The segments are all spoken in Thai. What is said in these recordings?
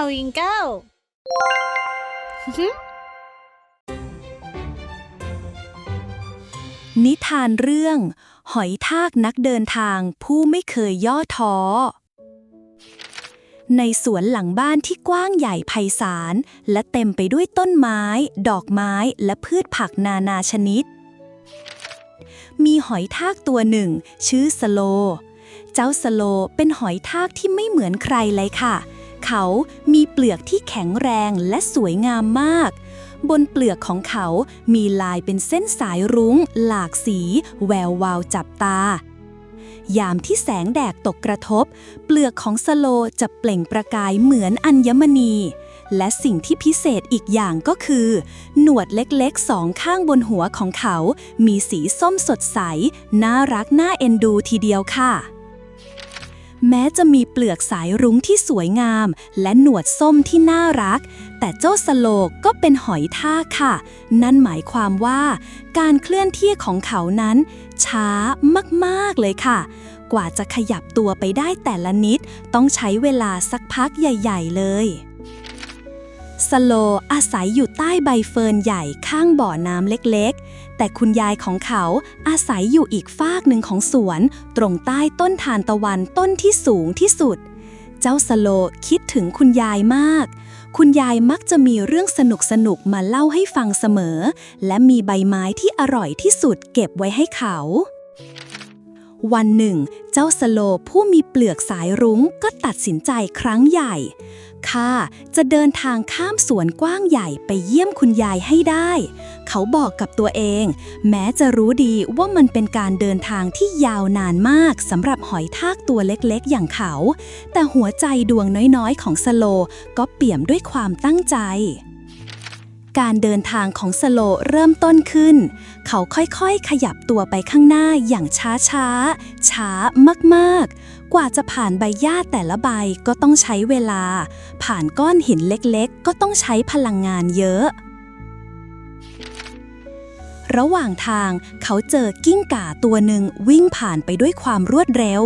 Twinkle นิทานเรื่อง หอยทากนักเดินทางผู้ไม่เคยย่อท้อ ในสวนหลังบ้านที่กว้างใหญ่ไพศาลและเต็มไปด้วยต้นไม้ ดอกไม้และพืชผักนานาชนิด มีหอยทากตัวหนึ่ง ชื่อสโล เจ้าสโลเป็นหอยทากที่ไม่เหมือนใครเลยค่ะ เขามีเปลือกที่แข็งแรงและสวยงามมาก บนเปลือกของเขามีลายเป็นเส้นสายรุ้ง หลากสี แวววาวจับตา ยามที่แสงแดดตกกระทบ เปลือกของสโลจะเปล่งประกายเหมือนอัญมณี และสิ่งที่พิเศษอีกอย่างก็คือ หนวดเล็กๆสองข้างบนหัวของเขา มีสีส้มสดใส น่ารักน่าเอ็นดูทีเดียวค่ะ แม้จะมีเปลือกสายรุ้งที่สวยงาม และหนวดส้มที่น่ารัก แต่เจ้าสโลกก็เป็นหอยท่ากค่ะ นั่นหมายความว่า การเคลื่อนที่ของเขานั้น ช้ามากๆเลยค่ะ กว่าจะขยับตัวไปได้แต่ละนิด ต้องใช้เวลาสักพักใหญ่ ๆ เลย สโลอาศัยอยู่ใต้ใบเฟิร์นใหญ่ข้างบ่อน้ำเล็กๆ แต่คุณยายของเขาอาศัยอยู่อีกฟากหนึ่งของสวน ตรงใต้ต้นทานตะวันต้นที่สูงที่สุด เจ้าสโลคิดถึงคุณยายมาก คุณยายมักจะมีเรื่องสนุกสนุกๆมาเล่าให้ฟังเสมอ และมีใบไม้ที่อร่อยที่สุดเก็บไว้ให้เขา วันหนึ่ง เจ้าสโลผู้มีเปลือกสายรุ้งก็ตัดสินใจครั้งใหญ่ ข้าจะเดินทางข้ามสวนกว้างใหญ่ไปเยี่ยมคุณยายให้ได้ เขาบอกกับตัวเอง แม้จะรู้ดีว่ามันเป็นการเดินทางที่ยาวนานมากสำหรับหอยทากตัวเล็กๆ อย่างเขา แต่หัวใจดวงน้อยๆ ของสโลก็เปี่ยมด้วยความตั้งใจ การเดินทางของสโลเริ่มต้นขึ้น เขาค่อยๆ ขยับตัวไปข้างหน้าอย่างช้าๆ ช้ามากๆ กว่าจะผ่านใบหญ้าแต่ละใบก็ต้องใช้เวลา ผ่านก้อนหินเล็กๆ ก็ต้องใช้พลังงานเยอะ ระหว่างทางเขาเจอกิ้งก่าตัวหนึ่งวิ่งผ่านไปด้วยความรวดเร็ว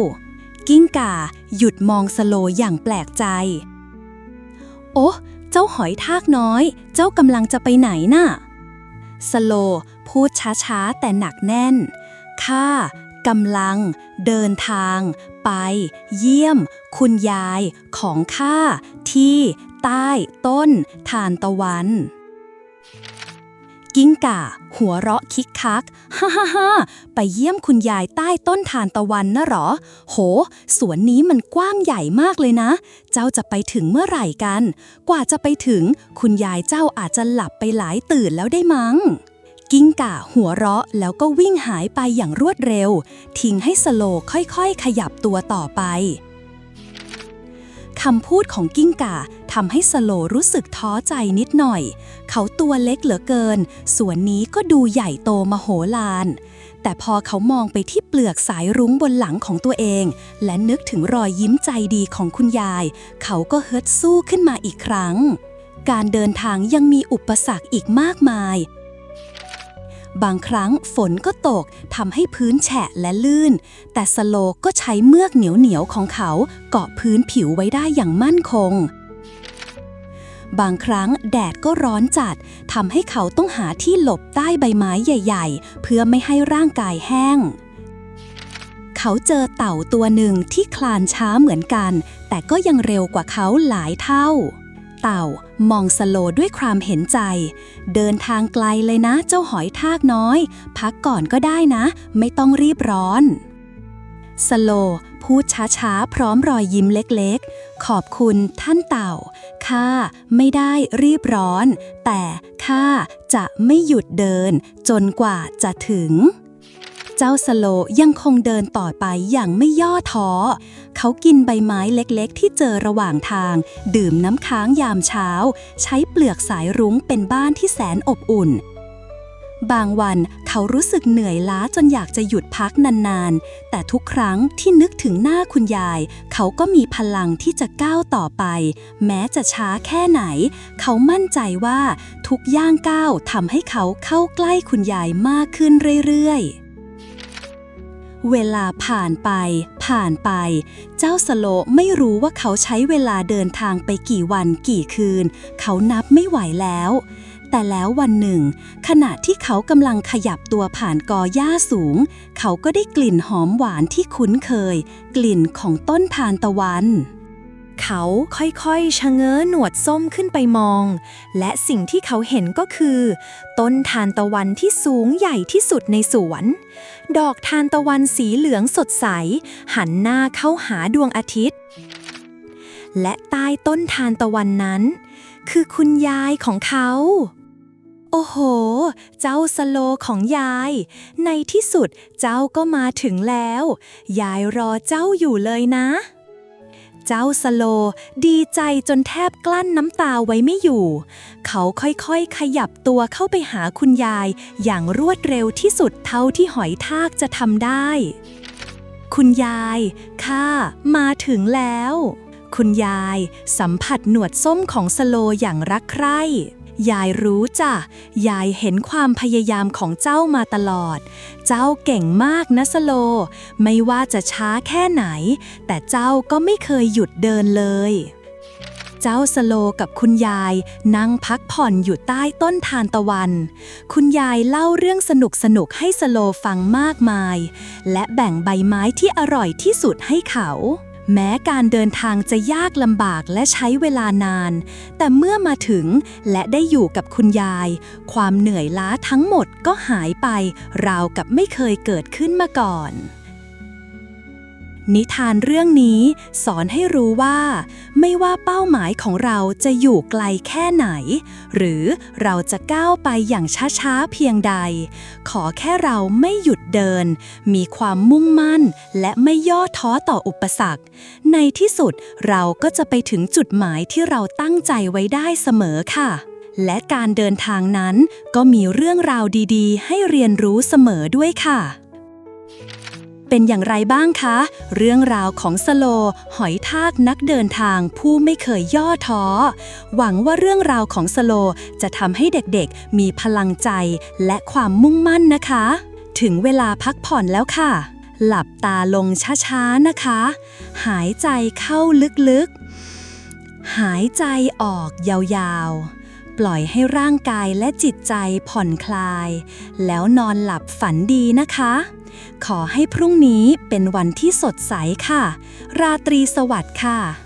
กิ้งก่าหยุดมองสโลอย่างแปลกใจ โอ้ เจ้าหอยทากน้อย เจ้ากำลังจะไปไหนน่ะ สโลพูดช้าๆ แต่หนักแน่น ข้ากำลัง เดินทาง ไป เยี่ยม คุณยายของข้าที่ใต้ต้นทานตะวัน กิ้งก่า หัวเราะคิกคัก ฮ่าฮ่าฮ่าไปเยี่ยมคุณยายใต้ต้นทานตะวันนะหรอ โห สวนนี้มันกว้างใหญ่มากเลยนะ เจ้าจะไปถึงเมื่อไหร่กัน กว่าจะไปถึง คุณยายเจ้าอาจจะหลับไปหลายตื่นแล้วได้มั้ง กิ้งก่าหัวเราะแล้วก็วิ่งหายไปอย่างรวดเร็ว ทิ้งให้สโลค่อยๆ ขยับตัวต่อไป คำพูดของกิ้งก่าทำให้สโลรู้สึกท้อใจนิดหน่อย เขาตัวเล็กเหลือเกิน สวนนี้ก็ดูใหญ่โตมโหฬารแต่พอเขามองไปที่เปลือกสายรุ้งบนหลังของตัวเอง และนึกถึงรอยยิ้มใจดีของคุณยาย เขาก็เฮิดสู้ขึ้นมาอีกครั้ง การเดินทางยังมีอุปสรรคอีกมากมาย บางครั้งฝนก็ตกทำให้พื้นแฉะและลื่น แต่สโลก็ใช้เมือกเหนียวๆของเขาเกาะพื้นผิวไว้ได้อย่างมั่นคง บางครั้งแดดก็ร้อนจัดทำให้เขาต้องหาที่หลบใต้ใบไม้ใหญ่ ๆ เพื่อไม่ให้ร่างกายแห้ง เขาเจอเต่าตัวหนึ่งที่คลานช้าเหมือนกัน แต่ก็ยังเร็วกว่าเขาหลายเท่า เต่ามองสโลด้วยความเห็นใจ เดินทางไกลเลยนะเจ้าหอยทากน้อย พักก่อนก็ได้นะ ไม่ต้องรีบร้อน สโลพูดช้าๆ พร้อมรอยยิ้มเล็กๆ ขอบคุณท่านเต่า ข้าไม่ได้รีบร้อน แต่ข้าจะไม่หยุดเดินจนกว่าจะถึง เจ้าสโลยังคงเดินต่อไปอย่างไม่ย่อท้อ เขากินใบไม้เล็กๆ ที่เจอระหว่างทาง ดื่มน้ำค้างยามเช้า ใช้เปลือกสายรุ้งเป็นบ้านที่แสนอบอุ่น บางวันเขารู้สึกเหนื่อยล้าจนอยากจะหยุดพักนานๆ แต่ทุกครั้งที่นึกถึงหน้าคุณยาย เขาก็มีพลังที่จะก้าวต่อไป แม้จะช้าแค่ไหน เขามั่นใจว่าทุกย่างก้าวทำให้เขาเข้าใกล้คุณยายมากขึ้นเรื่อยๆ เวลาผ่านไป ผ่านไป เจ้าสโลไม่รู้ว่าเขาใช้เวลาเดินทางไปกี่วันกี่คืน เขานับไม่ไหวแล้ว แต่แล้ววันหนึ่ง ขณะที่เขากำลังขยับตัวผ่านกอหญ้าสูง เขาก็ได้กลิ่นหอมหวานที่คุ้นเคย กลิ่นของต้นทานตะวัน เขาค่อยๆชะเง้อหนวดส้มขึ้นไปมอง และสิ่งที่เขาเห็นก็คือ ต้นทานตะวันที่สูงใหญ่ที่สุดในสวน ดอกทานตะวันสีเหลืองสดใส หันหน้าเข้าหาดวงอาทิตย์ และใต้ต้นทานตะวันนั้น คือคุณยายของเขา โอ้โห เจ้าสโลของยาย ในที่สุดเจ้าก็มาถึงแล้ว ยายรอเจ้าอยู่เลยนะ เจ้าสโล ดีใจจนแทบกลั้นน้ำตาไว้ไม่อยู่ เขาค่อยๆ ขยับตัวเข้าไปหาคุณยาย อย่างรวดเร็วที่สุดเท่าที่หอยทากจะทำได้ คุณยายข้ามาถึงแล้ว คุณยาย สัมผัสหนวดส้มของสโลอย่างรักใคร่ ยายรู้จ้ะ ยายเห็นความพยายามของเจ้ามาตลอด เจ้าเก่งมากนะสโล ไม่ว่าจะช้าแค่ไหน แต่เจ้าก็ไม่เคยหยุดเดินเลย เจ้าสโลกับคุณยายนั่งพักผ่อนอยู่ใต้ต้นทานตะวัน คุณยายเล่าเรื่องสนุกสนุกให้สโลฟังมากมาย และแบ่งใบไม้ที่อร่อยที่สุดให้เขา แม้การเดินทางจะยากลำบากและใช้เวลานาน แต่เมื่อมาถึงและได้อยู่กับคุณยาย ความเหนื่อยล้าทั้งหมดก็หายไป ราวกับไม่เคยเกิดขึ้นมาก่อน นิทานเรื่องนี้สอนให้รู้ว่า ไม่ว่าเป้าหมายของเราจะอยู่ไกลแค่ไหน หรือเราจะก้าวไปอย่างช้าๆเพียงใด ขอแค่เราไม่หยุดเดิน มีความมุ่งมั่น และไม่ย่อท้อต่ออุปสรรค ในที่สุดเราก็จะไปถึงจุดหมายที่เราตั้งใจไว้ได้เสมอค่ะ และการเดินทางนั้นก็มีเรื่องราวดีๆ ให้เรียนรู้เสมอด้วยค่ะ เป็นอย่างไรบ้างคะ เรื่องราวของสโล หอยทากนักเดินทางผู้ไม่เคยย่อท้อ หวังว่าเรื่องราวของสโลจะทำให้เด็กๆ มีพลังใจและความมุ่งมั่นนะคะ ถึงเวลาพักผ่อนแล้วค่ะ หลับตาลงช้าๆนะคะ หายใจเข้าลึกๆ หายใจออกยาวๆ ปล่อยให้ร่างกายและจิตใจผ่อนคลาย แล้วนอนหลับฝันดีนะคะ ขอให้พรุ่งนี้เป็นวันที่สดใสค่ะ ราตรีสวัสดิ์ค่ะ